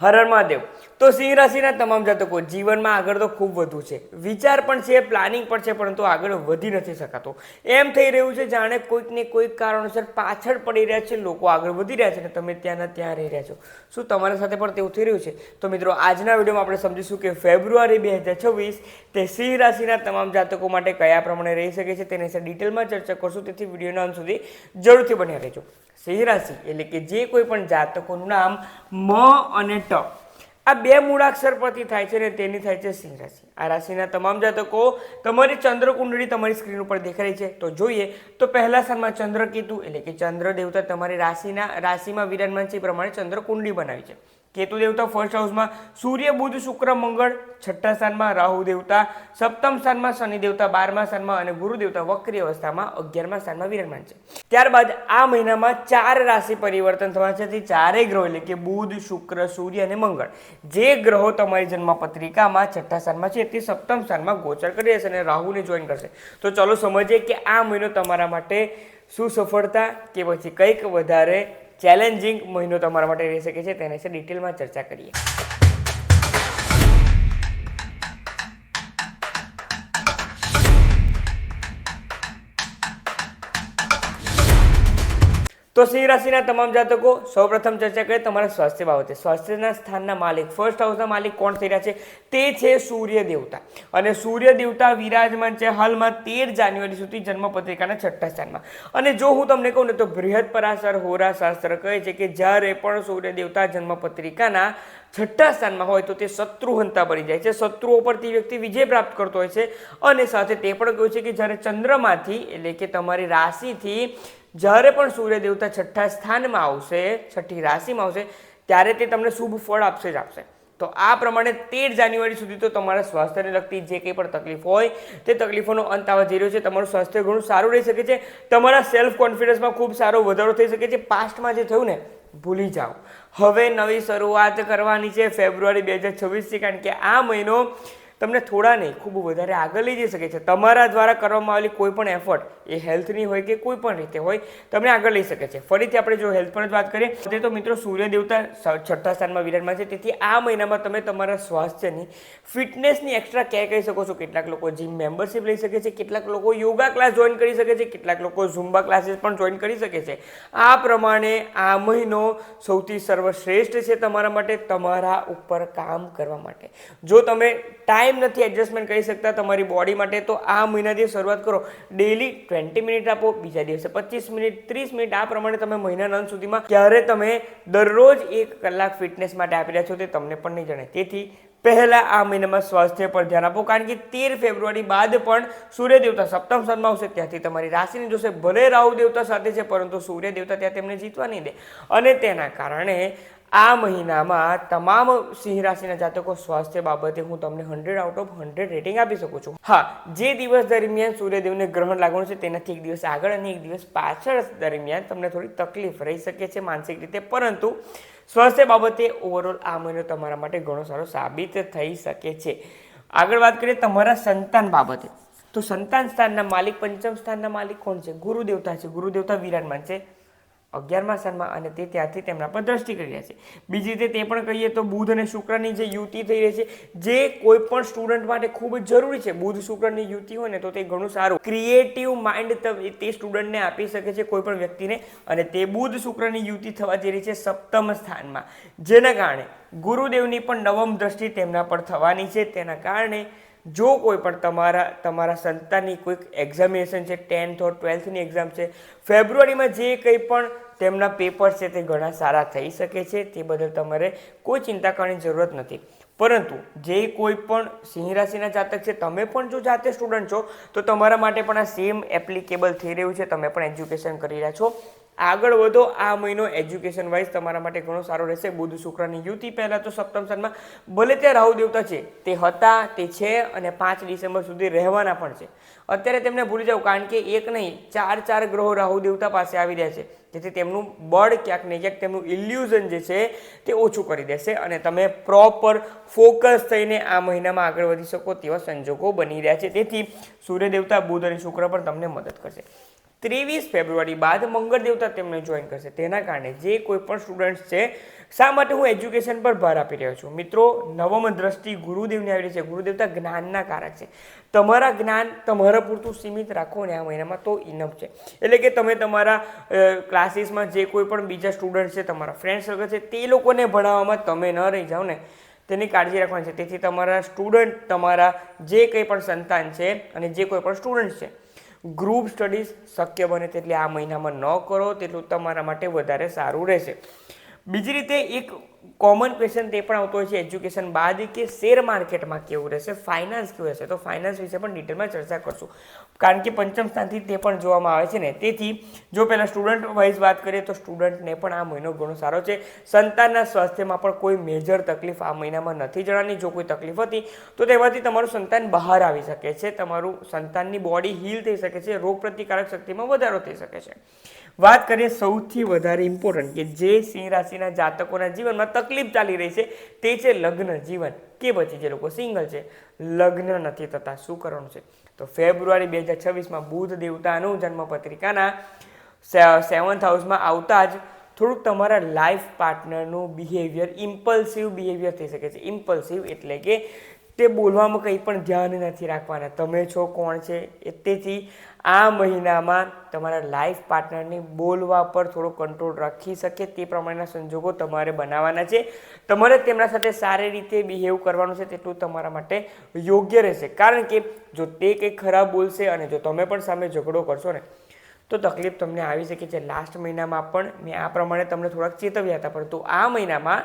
હર હર મહાદેવ. તો સિંહ રાશિના તમામ જાતકો જીવનમાં આગળ તો ખૂબ વધુ છે. વિચાર પણ છે, પ્લાનિંગ પણ છે, પરંતુ આગળ વધી નથી શકાતો. એમ થઈ રહ્યું છે, જાણે કોઈક ને કોઈક કારણોસર પાછળ પડી રહ્યા છે, લોકો આગળ વધી રહ્યા છે અને તમે ત્યાંના ત્યાં રહી રહ્યા છો. શું તમારા સાથે પણ તેવું થઈ રહ્યું છે? તો મિત્રો, આજના વિડીયોમાં આપણે સમજીશું કે ફેબ્રુઆરી બે હજાર છવ્વીસ તે સિંહ રાશિના તમામ જાતકો માટે કયા પ્રમાણે રહી શકે છે, તેની સાથે ડિટેલમાં ચર્ચા કરશું. તેથી વિડીયોના અંત સુધી જરૂરથી બન્યા રહેજો. સિંહ રાશિ એટલે કે જે કોઈ પણ જાતકોનું નામ મ અને ટ. આ બે મૂળાક્ષર પરથી થાય છે ને તેની થાય છે સિંહ રાશિ. આ રાશિના તમામ જાતકો તમારી ચંદ્ર કુંડળી તમારી સ્ક્રીન ઉપર દેખાય છે. તો જોઈએ, તો પહેલા સ્થાનમાં ચંદ્ર કેતુ એટલે કે ચંદ્ર દેવતા તમારી રાશિના, રાશિમાં વિરાજમાન છે એ પ્રમાણે ચંદ્ર કુંડળી બનાવી છે. કેતુ દેવતા ફર્સ્ટ હાઉસમાં સૂર્ય, બુધ, શુક્ર, મંગળ, છઠ્ઠા સ્થાનમાં રાહુ દેવતા, સપ્તમ સ્થાનમાં શનિ દેવતા, બારમા સ્થાનમાં અને ગુરુ દેવતા વક્રી અવસ્થામાં અગિયારમા સ્થાનમાં વિરાજમાન છે. ત્યારબાદ આ મહિનામાં ચાર રાશિ પરિવર્તન થવાના છે. તે ચારેય ગ્રહો એટલે કે બુધ, શુક્ર, સૂર્ય અને મંગળ. જે ગ્રહો તમારી જન્મ પત્રિકામાં છઠ્ઠા સ્થાનમાં છે તે સપ્તમ સ્થાનમાં ગોચર કરી રહેશે અને રાહુને જોઈન કરશે. તો ચલો સમજીએ કે આ મહિનો તમારા માટે શું સફળતા કે પછી કંઈક વધારે ચેલેન્જિંગ મહિનો તમારા માટે રહી શકે છે તેના વિશે ડિટેલમાં ચર્ચા કરીએ. તો સિંહ રાશિના તમામ જાતકો સૌપ્રથમ ચર્ચા કરીએ તમારા સ્વાસ્થ્ય બાબતે. સ્વાસ્થ્યના સ્થાનના માલિક ફર્સ્ટ હાઉસના માલિક કોણ થઈ રહ્યા છે તે છે સૂર્ય દેવતા. અને સૂર્ય દેવતા વિરાજમાન છે હાલમાં તેર જાન્યુઆરી સુધી જન્મ પત્રિકાના છઠ્ઠા સ્થાનમાં. અને જો હું તમને કહું ને તો બૃહદ પરાશર, હોરા શાસ્ત્ર કહે છે કે જ્યારે પણ સૂર્ય દેવતા જન્મ પત્રિકાના છઠ્ઠા સ્થાનમાં હોય તો તે શત્રુહંતા બની જાય છે. શત્રુઓ પર તે વ્યક્તિ વિજય પ્રાપ્ત કરતો હોય છે. અને સાથે તે પણ કહ્યું છે કે જ્યારે ચંદ્રમાંથી, એટલે કે તમારી રાશિથી જ્યારે પણ સૂર્ય દેવતા છઠ્ઠા સ્થાનમાં આવશે, છઠ્ઠી રાશિમાં આવશે, ત્યારે તે તમને શુભ ફળ આપશે જ આપશે. તો આ પ્રમાણે તેર જાન્યુઆરી સુધી તો તમારા સ્વાસ્થ્યને લગતી જે કંઈ પણ તકલીફ હોય, તે તકલીફોનો અંત આવવા જઈ રહ્યો છે. તમારું સ્વાસ્થ્ય ઘણું સારું રહી શકે છે. તમારા સેલ્ફ કોન્ફિડન્સમાં ખૂબ સારો વધારો થઈ શકે છે. પાસ્ટમાં જે થયું ને, ભૂલી જાઓ. હવે નવી શરૂઆત કરવાની છે ફેબ્રુઆરી બે હજાર છવ્વીસથી, કારણ કે આ મહિનો તમને થોડા નહીં, ખૂબ વધારે આગળ લઈ જઈ શકે છે. તમારા દ્વારા કરવામાં આવેલી કોઈ પણ એફર્ટ એ હેલ્થની હોય કે કોઈ પણ રીતે હોય, તમને આગળ લઈ શકે છે. ફરીથી આપણે જો હેલ્થ પર જ વાત કરીએ, તે મિત્રો સૂર્ય દેવતા છઠ્ઠા સ્થાનમાં વિરાજમાન છે. તેથી આ મહિનામાં તમે તમારા સ્વાસ્થ્યની ફિટનેસની એક્સ્ટ્રા કેર કરી શકો છો. કેટલાક લોકો જીમ મેમ્બરશિપ લઈ શકે છે, કેટલાક લોકો યોગા ક્લાસ જોઈન કરી શકે છે, કેટલાક લોકો ઝુમ્બા ક્લાસીસ પણ જોઈન કરી શકે છે. આ પ્રમાણે આ મહિનો સૌથી સર્વશ્રેષ્ઠ છે તમારા માટે, તમારા ઉપર કામ કરવા માટે. જો તમે ટાઈમ નથી એડજસ્ટમેન્ટ કરી શકતા તમારી બોડી માટે, તો આ મહિનાથી શરૂઆત કરો. ડેલી ટ્વેન્ટી મિનિટ આપો, બીજા દિવસે પચીસ મિનિટ ત્રીસ મિનિટ આ પ્રમાણે તમે મહિનાના અંત સુધીમાં ક્યારે તમે દરરોજ એક કલાક ફિટનેસ માટે આપી રહ્યા છો તે તમને પણ નહીં જણાય. તેથી પહેલા આ મહિનામાં સ્વાસ્થ્ય પર ધ્યાન આપો, કારણ કે તેર ફેબ્રુઆરી બાદ પણ સૂર્ય દેવતા સપ્તમ સ્થાનમાં આવશે, ત્યાંથી તમારી રાશિને જોશે. ભલે રાહુ દેવતા સાથે છે, પરંતુ સૂર્ય દેવતા ત્યાં તેમને જીતવા નહીં દે. અને તેના કારણે આ મહિનામાં તમામ સિંહ રાશિના જાતકો સ્વાસ્થ્ય બાબતે હું તમને hundred out of hundred rating આપી શકું છું. હા, જે દિવસ દરમિયાન સૂર્યદેવને ગ્રહણ લાગવાનું છે, તેનાથી એક દિવસ આગળ અને એક દિવસ પાછળ દરમિયાન તમને થોડી તકલીફ રહી શકે છે માનસિક રીતે. પરંતુ સ્વાસ્થ્ય બાબતે ઓવરઓલ આ મહિનો તમારા માટે ઘણો સારો સાબિત થઈ શકે છે. આગળ વાત કરીએ તમારા સંતાન બાબતે. તો સંતાન સ્થાનના માલિક, પંચમ સ્થાનના માલિક કોણ છે? ગુરુદેવતા છે. ગુરુદેવતા વિરાજમાન છે. અગિયારમા સ્થાનમાં અને તે ત્યાંથી તેમના પર દ્રષ્ટિ કરી રહ્યા છે. બીજી રીતે તે પણ કહીએ તો બુધ અને શુક્રની જે યુતિ થઈ રહી છે, જે કોઈ પણ સ્ટુડન્ટ માટે ખૂબ જ જરૂરી છે. બુધ શુક્રની યુતિ હોય ને તો તે ઘણું સારું. ક્રિએટિવ માઇન્ડ તે સ્ટુડન્ટને આપી શકે છે કોઈ પણ વ્યક્તિને અને તે બુધ શુક્રની યુતિ થવા જઈ રહી છે સપ્તમ સ્થાનમાં. જેના કારણે ગુરુદેવની પણ નવમ દ્રષ્ટિ તેમના પર થવાની છે. તેના કારણે જો કોઈ પણ તમારા તમારા સંતાનની કોઈક એક્ઝામિનેશન છે ટેન્થ ઓર ટ્વેલ્થની એક્ઝામ છે, ફેબ્રુઆરીમાં જે કંઈ પણ તેમના પેપર છે તે ઘણા સારા થઈ શકે છે, તે બદલ તમારે કોઈ ચિંતા કરવાની જરૂરત નથી. પરંતુ જે કોઈ પણ સિંહ રાશિના જાતક છે, તમે પણ જો જાતે સ્ટુડન્ટ છો, તો તમારા માટે પણ આ સેમ એપ્લિકેબલ થઈ રહ્યું છે. તમે પણ એજ્યુકેશન કરી રહ્યા છો. આગળ વધો. આ મહિનો એજ્યુકેશન વાઇઝ તમારા માટે ઘણો સારો રહેશે. બુધ શુક્રની યુતિ પહેલાં તો સપ્તમ સ્થાનમાં ભલે તે રાહુ દેવતા છે, તે હતા, તે છે અને પાંચ ડિસેમ્બર સુધી રહેવાના પણ છે. અત્યારે તેમને ભૂલી જાઓ, કારણ કે એક નહીં, ચાર ચાર ગ્રહો રાહુ દેવતા પાસે આવી રહ્યા છે. જેથી તેમનું બળ ક્યાંક ને ક્યાંક તેમનું ઇલ્યુઝન જે છે, તે ઓછું કરી દેશે અને તમે પ્રોપર ફોકસ થઈને આ મહિનામાં આગળ વધી શકો તેવા સંજોગો બની રહ્યા છે. તેથી સૂર્ય દેવતા, બુધ અને શુક્ર પણ તમને મદદ કરશે. ત્રેવીસ ફેબ્રુઆરી બાદ મંગળ દેવતા તેમને જોઈન કરશે. તેના કારણે જે કોઈ પણ સ્ટુડન્ટ્સ છે, શા માટે હું એજ્યુકેશન પર ભાર આપી રહ્યો છું? મિત્રો, નવમ દ્રષ્ટિ ગુરુદેવની આવી છે. ગુરુદેવતા જ્ઞાનના કારક છે. તમારા જ્ઞાન તમારા પૂરતું સીમિત રાખો ને આ મહિનામાં તો ઇનફ છે. એટલે કે તમે તમારા ક્લાસીસમાં જે કોઈ પણ બીજા સ્ટુડન્ટ છે, તમારા ફ્રેન્ડ સર્કલ છે, તે લોકોને ભણાવવામાં તમે ન રહી જાઓ ને, તેની કાળજી રાખવાની છે. તેથી તમારા સ્ટુડન્ટ તમારા જે કંઈ પણ સંતાન છે અને જે કોઈ પણ સ્ટુડન્ટ છે ગ્રુપ સ્ટડીઝ શક્ય બને તેટલી આ મહિનામાં ન કરો, તેટલું તમારા માટે વધારે સારું રહેશે. બીજી રીતે એક કોમન ક્વેશ્ચન તે પણ આવતો હોય છે એજ્યુકેશન બાદ કે શેર માર્કેટમાં કેવું રહેશે? ફાઇનાન્સ કેવું રહેશે? તો ફાઇનાન્સ વિશે પણ ડિટેલમાં ચર્ચા કરશું. કારણ કે પંચમ સ્થાનથી તે પણ જોવામાં આવે છે ને. તેથી, જો પહેલાં સ્ટુડન્ટ વાઇઝ વાત કરીએ તો સ્ટુડન્ટને પણ આ મહિનો ઘણો સારો છે. સંતાનના સ્વાસ્થ્યમાં પણ કોઈ મેજર તકલીફ આ મહિનામાં નથી જણાની. જો કોઈ તકલીફ હતી, તો તેમાંથી તમારું સંતાન બહાર આવી શકે છે. તમારું સંતાનની બોડી હીલ થઈ શકે છે. રોગ પ્રતિકારક શક્તિમાં વધારો થઈ શકે છે. વાત કરીએ સૌથી વધારે ઇમ્પોર્ટન્ટ કે જે સિંહ રાશિના જાતકોના જીવનમાં તકલીફ ચાલી રહી છે, તે છે લગ્ન જીવન. કે પછી જે લોકો સિંગલ છે, લગ્ન નથી થતા, શું કરવાનું છે? તો ફેબ્રુઆરી બે હજાર છવ્વીસમાં બુધ દેવતાનું જન્મ પત્રિકાના સેવન્થ હાઉસમાં આવતા જ થોડુંક તમારા લાઈફ પાર્ટનરનું બિહેવિયર ઇમ્પલ્સિવ બિહેવિયર થઈ શકે છે. ઇમ્પલ્સિવ એટલે કે તે બોલવામાં કંઈ પણ ધ્યાન નથી રાખવાના. તમે છો, કોણ છે? તેથી આ મહિનામાં તમારા લાઈફ પાર્ટનરની બોલવા પર થોડો કંટ્રોલ રાખી શકે તે પ્રમાણેના સંજોગો તમારે બનાવવાના છે. તમારે તેમના સાથે સારી રીતે બિહેવ કરવાનું છે તેટલું તમારા માટે યોગ્ય રહેશે. કારણ કે જો તે કંઈક ખરાબ બોલશે અને જો તમે પણ સામે ઝઘડો કરશો ને, તો તકલીફ તમને આવી શકે છે. લાસ્ટ મહિનામાં પણ મેં આ પ્રમાણે તમને થોડાક ચેતવ્યા હતા. પરંતુ આ મહિનામાં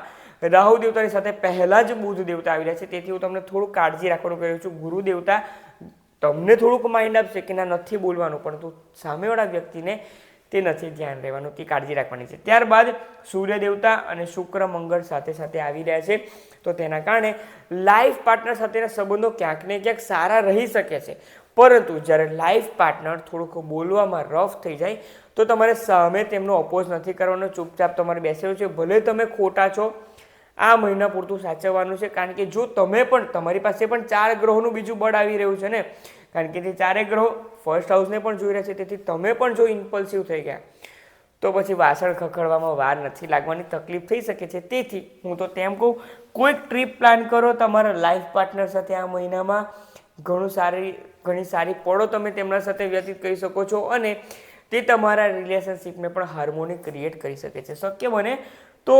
રાહુ દેવતાની સાથે પહેલાં જ બુધ દેવતા આવી રહ્યા છે. તેથી હું તમને થોડું કાળજી રાખવાનું કહ્યું છું. ગુરુ દેવતા તમને થોડુંક માઇન્ડ આપશે કે ના, નથી બોલવાનું, પરંતુ સામેવાળા વ્યક્તિને તે નથી ધ્યાન રહેવાનું તે કાળજી રાખવાની છે. ત્યારબાદ સૂર્ય દેવતા અને શુક્ર મંગળ સાથે સાથે આવી રહ્યા છે. તો તેના કારણે લાઈફ પાર્ટનર સાથેના સંબંધો ક્યાંક ને ક્યાંક સારા રહી શકે છે. પરંતુ જ્યારે લાઈફ પાર્ટનર થોડુંક બોલવામાં રફ થઈ જાય, તો તમારે સામે તેમનો અપોઝ નથી કરવાનો. ચૂપચાપ તમારે બેસેલું છે. ભલે તમે ખોટા છો આ મહિના પૂરતું સાચવવાનું છે. કારણ કે જો તમે પણ, તમારી પાસે પણ ચાર ગ્રહોનું બીજું બળ આવી રહ્યું છે ને? કારણ કે તે ચારેય ગ્રહો ફર્સ્ટ હાઉસને પણ જોઈ રહ્યા છે. તેથી તમે પણ જો ઇમ્પલ્સિવ થઈ ગયા, તો પછી વાસણ ખખડવામાં વાર નથી લાગવાની, તકલીફ થઈ શકે છે. તેથી હું તો તેમ કહું, કોઈક ટ્રીપ પ્લાન કરો તમારા લાઈફ પાર્ટનર સાથે આ મહિનામાં. ઘણું સારી, ઘણી સારી પળો તમે તેમના સાથે વ્યતીત કરી શકો છો અને તે તમારા રિલેશનશિપને પણ હાર્મોની ક્રિએટ કરી શકે છે. શક્ય બને તો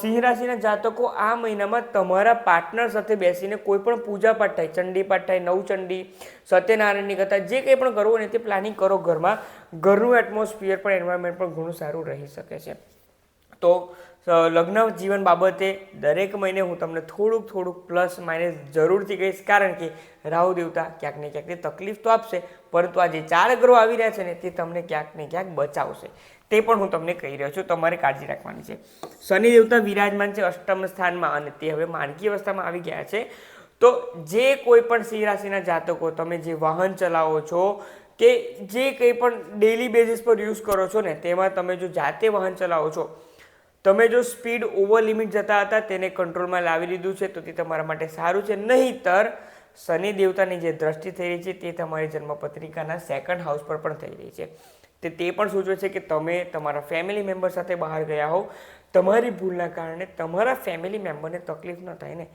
સિંહ રાશિના જાતકો આ મહિનામાં તમારા પાર્ટનર સાથે બેસીને કોઈ પણ પૂજા પાઠ થાય ચંડી પાઠ થાય, નવચંડી, સત્યનારાયણની કથા, જે કંઈ પણ કરવું હોય તે પ્લાનિંગ કરો ઘરમાં. ઘરનું એટમોસ્ફિયર પણ એન્વાયરમેન્ટ પણ ઘણું સારું રહી શકે છે. તો લગ્ન જીવન બાબતે દરેક મહિને હું તમને થોડુંક થોડુંક પ્લસ માઇનસ જરૂરથી કહીશ. કારણ કે રાહુ દેવતા ક્યાંક ને ક્યાંક તકલીફ તો આપશે, પરંતુ આ જે ચાર ગ્રહો આવી રહ્યા છે ને તે તમને ક્યાંક ને ક્યાંક બચાવશે. તે પણ હું તમને કહી રહ્યો છું, તમારે કાળજી રાખવાની છે. શનિ દેવતા વિરાજમાન છે અષ્ટમ સ્થાનમાં અને તે હવે માનકી અવસ્થામાં આવી ગયા છે. તો જે કોઈ પણ સિંહ રાશિના જાતકો, તમે જે વાહન ચલાવો છો કે જે કંઈ પણ ડેલી બેઝિસ પર યુઝ કરો છો ને, તેમાં તમે જો જાતે વાહન ચલાવો છો તમે જો સ્પીડ ઓવર લિમિટ જતા હતા, તેને કંટ્રોલમાં લાવી લીધું છે, તો તે તમારા માટે સારું છે. નહીંતર, શનિ દેવતાની જે દ્રષ્ટિ થઈ રહી છે, તે તમારી જન્મપત્રિકાના સેકન્ડ હાઉસ પર પણ થઈ રહી છે. તે તે પણ સૂચવે છે કે તમે તમારા ફેમિલી મેમ્બર સાથે બહાર ગયા હોવ. તમારી ભૂલના કારણે તમારા ફેમિલી મેમ્બરને તકલીફ ન થાય ને.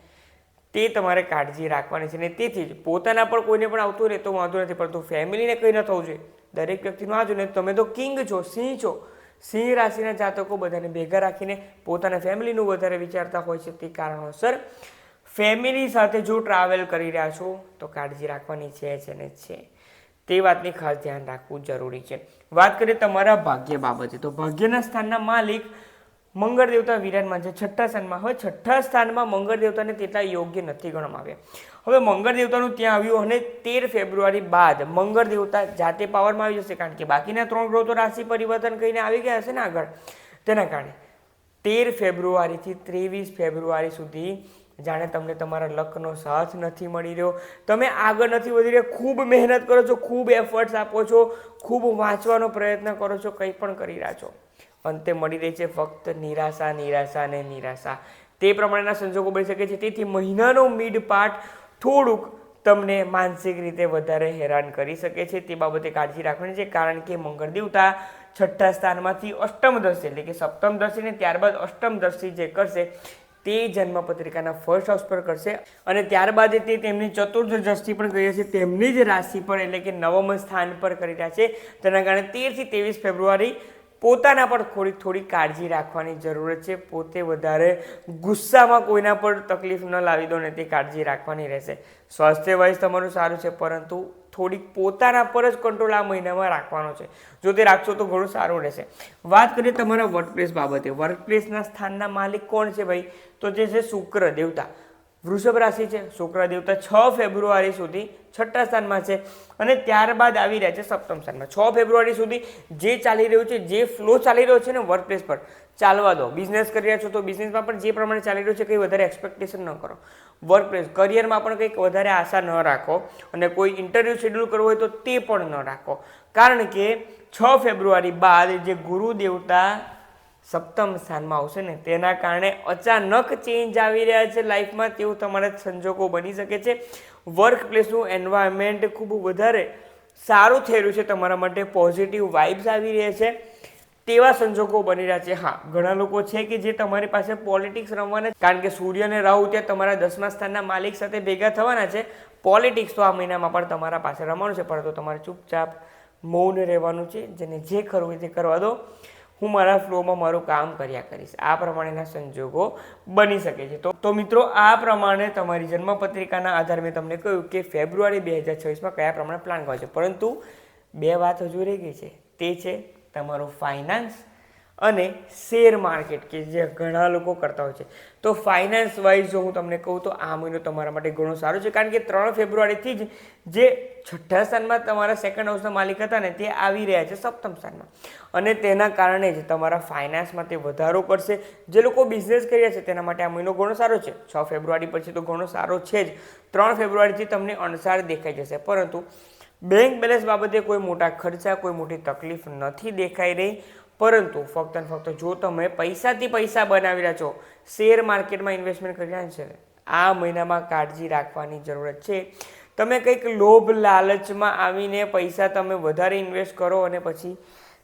તે તમારે કાળજી રાખવાની છે ને. તેથી જ પોતાના પર કોઈને પણ આવતું રહે તો વાંધો નથી, પરંતુ ફેમિલીને કંઈ ન થવું જોઈએ. દરેક વ્યક્તિનું આ જોઈએ તમે તો કિંગ છો, સિંહ છો. સિંહ રાશિના જાતકો બધાને ભેગા રાખીને પોતાના ફેમિલીનું વધારે વિચારતા હોય છે તે કારણોસર ફેમિલી સાથે જો ટ્રાવેલ કરી રહ્યા છો, તો કાળજી રાખવાની છે છે ને છે. તે વાતની ખાસ ધ્યાન રાખવું જરૂરી છે. વાત કરીએ તમારા ભાગ્ય બાબતે, તો ભાગ્યના સ્થાનના માલિક મંગળ દેવતા વિરાજમાન છે. છઠ્ઠા સ્થાનમાં, હવે છઠ્ઠા સ્થાનમાં મંગળ દેવતાને તેટલા યોગ્ય નથી ગણવામાં આવ્યા. હવે મંગળ દેવતાનું ત્યાં આવ્યું અને તેર ફેબ્રુઆરી બાદ મંગળ દેવતા જાતે પાવરમાં આવી જશે કારણ કે બાકીના ત્રણ ગ્રહો તો રાશિ પરિવર્તન કરીને આવી ગયા હશે ને આગળ. તેના કારણે તેર ફેબ્રુઆરીથી ત્રેવીસ ફેબ્રુઆરી સુધી જાણે તમને તમારા લકનો સાથ નથી મળી રહ્યો. તમે આગળ નથી વધી રહ્યા. ખૂબ મહેનત કરો છો, ખૂબ એફર્ટ્સ આપો છો, ખૂબ વાંચવાનો પ્રયત્ન કરો છો, કંઈ પણ કરી રહ્યા છો. અંતે મળી રહી છે ફક્ત નિરાશા નિરાશા અને નિરાશા. તે પ્રમાણેના સંજોગો બની શકે છે. તેથી મહિનાનો મિડ પાર્ટ થોડુંક તમને માનસિક રીતે વધારે હેરાન કરી શકે છે. તે બાબતે કાળજી રાખવાની છે, કારણ કે મંગળ દેવતા છઠ્ઠા સ્થાનમાંથી અષ્ટમ દર્શી એટલે કે સપ્તમ દર્શીને ત્યારબાદ અષ્ટમ દર્શી જે કરશે તે જન્મ પત્રિકાના ફર્સ્ટ હાઉસ પર કરશે અને ત્યારબાદ તે તેમની ચતુર્થ દ્રષ્ટિ પણ કરી છે તેમની જ રાશિ પર એટલે કે નવમ સ્થાન પર કરી રહ્યા છે. તેના કારણે તેરથી ત્રેવીસ ફેબ્રુઆરી પોતાના પર થોડી થોડી કાળજી રાખવાની જરૂરત છે. પોતે વધારે ગુસ્સામાં કોઈના પર તકલીફ ન લાવી દો ને તે કાળજી રાખવાની રહેશે. સ્વાસ્થ્ય વાઇઝ તમારું સારું છે, પરંતુ થોડીક પોતાના પર જ કંટ્રોલ આ મહિનામાં રાખવાનો છે. જો તે રાખશો તો ઘણું સારું રહેશે. વાત કરીએ તમારા વર્કપ્લેસ બાબતે. વર્કપ્લેસના સ્થાનના માલિક કોણ છે ભાઈ? તો જે છે શુક્ર દેવતા. વૃષભ રાશિ છે, શુક્ર દેવતા છ ફેબ્રુઆરી સુધી છઠ્ઠા સ્થાનમાં છે અને ત્યારબાદ આવી રહ્યા છે સપ્તમ સ્થાનમાં. છ ફેબ્રુઆરી સુધી જે ચાલી રહ્યું છે, જે ફ્લો ચાલી રહ્યો છે ને વર્કપ્લેસ પર, ચાલવા દો. બિઝનેસ કરી રહ્યા છો તો બિઝનેસમાં પણ જે પ્રમાણે ચાલી રહ્યું છે કંઈ વધારે એક્સપેક્ટેશન ન કરો. વર્કપ્લેસ કરિયરમાં પણ કંઈક વધારે આશા ન રાખો અને કોઈ ઇન્ટરવ્યૂ શેડ્યુલ કરવો હોય તો તે પણ ન રાખો. કારણ કે છ ફેબ્રુઆરી બાદ જે ગુરુ દેવતા સપ્તમ સ્થાનમાં આવશે ને તેના કારણે અચાનક ચેન્જ આવી રહ્યા છે લાઈફમાં તેવું તમારા સંજોગો બની શકે છે. વર્ક પ્લેસનું એન્વાયરમેન્ટ ખૂબ વધારે સારું થઈ રહ્યું છે તમારા માટે પોઝિટિવ વાઇબ્સ આવી રહ્યા છે. તેવા સંજોગો બની રહ્યા છે. હા, ઘણા લોકો છે કે જે તમારી પાસે પોલિટિક્સ રમવાના કારણ કે સૂર્ય અને રાહુ ત્યાં તમારા દસમા સ્થાનના માલિક સાથે ભેગા થવાના છે. પોલિટિક્સ તો આ મહિનામાં પણ તમારા પાસે રમવાનું છે, પરંતુ તમારે ચૂપચાપ મૌન રહેવાનું છે. જેને જે કરવું હોય તે કરવા દો. હું મારા ફ્લોમાં મારું કામ કર્યા કરીશ. આ પ્રમાણેના સંજોગો બની શકે છે. તો તો મિત્રો, આ પ્રમાણે તમારી જન્મપત્રિકાના આધારે મેં તમને કહ્યું કે ફેબ્રુઆરી બે હજાર છવ્વીસમાં કયા પ્રમાણે પ્લાન કરવા છે. પરંતુ બે વાત હજુ રહી ગઈ છે. તે છે તમારો ફાઇનાન્સ અને શેર માર્કેટ કે જે ઘણા લોકો કરતા હોય છે. તો ફાઇનાન્સ વાઇઝ જો હું તમને કહું તો આ મહિનો તમારા માટે ઘણો સારો છે. કારણ કે ત્રણ ફેબ્રુઆરીથી જ જે છઠ્ઠા સ્થાનમાં તમારા સેકન્ડ હાઉસના માલિક હતા ને, તે આવી રહ્યા છે સપ્તમ સ્થાનમાં. અને તેના કારણે જ તમારા ફાઇનાન્સમાં તે વધારો કરશે. જે લોકો બિઝનેસ કરી રહ્યા છે તેના માટે આ મહિનો ઘણો સારો છે. છ ફેબ્રુઆરી પછી તો ઘણો સારો છે જ. ત્રણ ફેબ્રુઆરીથી તમને અણસાર દેખાઈ જશે. પરંતુ બેંક બેલેન્સ બાબતે કોઈ મોટા ખર્ચા, કોઈ મોટી તકલીફ નથી દેખાઈ રહી. પરંતુ ફક્ત ને ફક્ત જો તમે પૈસાથી પૈસા બનાવી રહ્યા છો શેર માર્કેટમાં ઇન્વેસ્ટમેન્ટ કરી રહ્યા છે, આ મહિનામાં કાળજી રાખવાની જરૂરત છે. તમે કંઈક લોભ લાલચમાં આવીને પૈસા તમે વધારે ઇન્વેસ્ટ કરો અને પછી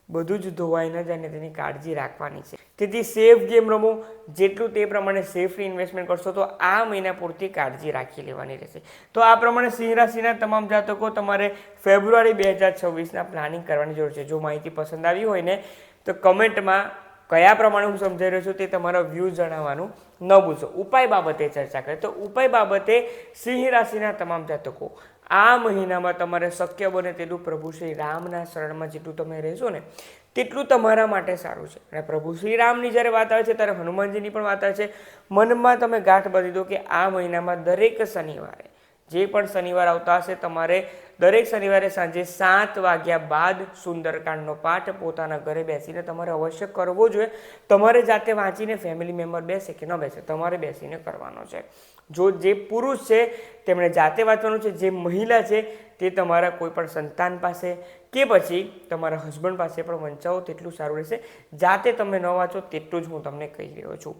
બધું જ ધોવાઈ ન જાય અને તેની કાળજી રાખવાની છે. તેથી સેફ ગેમ રમો, જેટલું તે પ્રમાણે સેફલી ઇન્વેસ્ટમેન્ટ કરશો તો આ મહિના પૂરતી કાળજી રાખી લેવાની રહેશે. તો આ પ્રમાણે સિંહ રાશિના તમામ જાતકો તમારે ફેબ્રુઆરી બે હજાર છવ્વીસના પ્લાનિંગ કરવાની જરૂર છે. જો માહિતી પસંદ આવી હોય ને તો કમેન્ટમાં કયા પ્રમાણે હું સમજાઈ રહ્યો છું તે તમારા વ્યૂ જણાવવાનું ન ભૂલશો. ઉપાય બાબતે ચર્ચા કરીએ. તો ઉપાય બાબતે સિંહ રાશિના તમામ જાતકો, આ મહિનામાં તમારે શક્ય બને તેટલું પ્રભુ શ્રી રામના શરણમાં જેટલું તમે રહેશો ને, તેટલું તમારા માટે સારું છે. અને પ્રભુ શ્રી રામની જ્યારે વાત આવે છે, ત્યારે હનુમાનજીની પણ વાત આવે છે. મનમાં તમે ગાંઠ બાંધી દો કે આ મહિનામાં દરેક શનિવારે, જે પણ શનિવાર આવતા હશે, તમારે દરેક શનિવારે સાંજે સાત વાગ્યા બાદ સુંદરકાંડનો પાઠ પોતાના ઘરે બેસીને તમારે અવશ્ય કરવો જોઈએ. તમારે જાતે વાંચીને ફેમિલી મેમ્બર બેસે કે ન બેસે, તમારે બેસીને કરવાનો છે. જો જે પુરુષ છે, તેમણે જાતે વાંચવાનું છે, જે મહિલા છે, તે તમારા કોઈ પણ સંતાન પાસે કે પછી તમારા હસબન્ડ પાસે પણ વંચાવો, તેટલું સારું રહેશે. જાતે તમે ન વાંચો, તેટલું જ હું તમને કહી રહ્યો છું.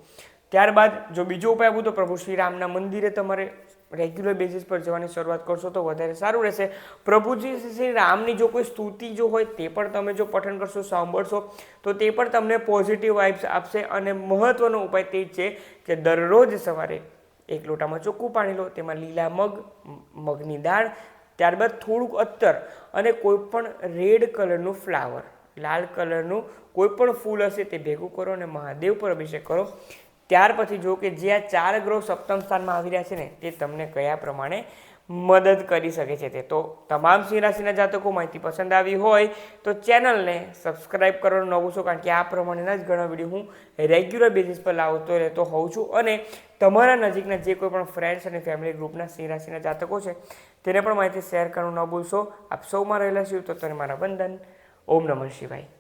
ત્યારબાદ જો બીજો ઉપાય આપું તો પ્રભુ શ્રી રામના મંદિરે તમારે રેગ્યુલર બેઝિસ પર જવાની શરૂઆત કરશો તો વધારે સારું રહેશે. પ્રભુજી શ્રી રામની જો કોઈ સ્તુતિ જો હોય તે પણ તમે જો પઠન કરશો, સાંભળશો, તો તે પણ તમને પોઝિટિવ વાઇબ્સ આપશે અને મહત્વનો ઉપાય તે છે કે દરરોજ સવારે એક લોટામાં ચોખ્ખું પાણી લો, તેમાં લીલા મગ, મગની દાળ, ત્યારબાદ થોડુંક અત્તર અને કોઈ પણ રેડ કલરનું ફ્લાવર લાલ કલરનું કોઈ પણ ફૂલ હશે તે ભેગું કરો અને મહાદેવ પર અભિષેક કરો. ત્યાર પછી જો કે જે આ ચાર ગ્રહ સપ્તમ સ્થાનમાં આવી રહ્યા છે ને, તે તમને કયા પ્રમાણે મદદ કરી શકે છે તે. તો તમામ સિંહ રાશિના જાતકો માહિતી પસંદ આવી હોય તો ચેનલને સબસ્ક્રાઈબ કરવાનું ન ભૂલશો કારણ કે આ પ્રમાણેના જ ઘણા વીડિયો હું રેગ્યુલર બેઝિસ પર લાવતો રહેતો હોઉં છું. અને તમારા નજીકના જે કોઈ પણ ફ્રેન્ડ્સ અને ફેમિલી ગ્રુપના સિંહ રાશિના જાતકો છે, તેને પણ માહિતી શેર કરવાનું ન ભૂલશો. આપ સૌમાં રહેલા શિવ તો મારા વંદન. ઓમ નમઃ શિવાય.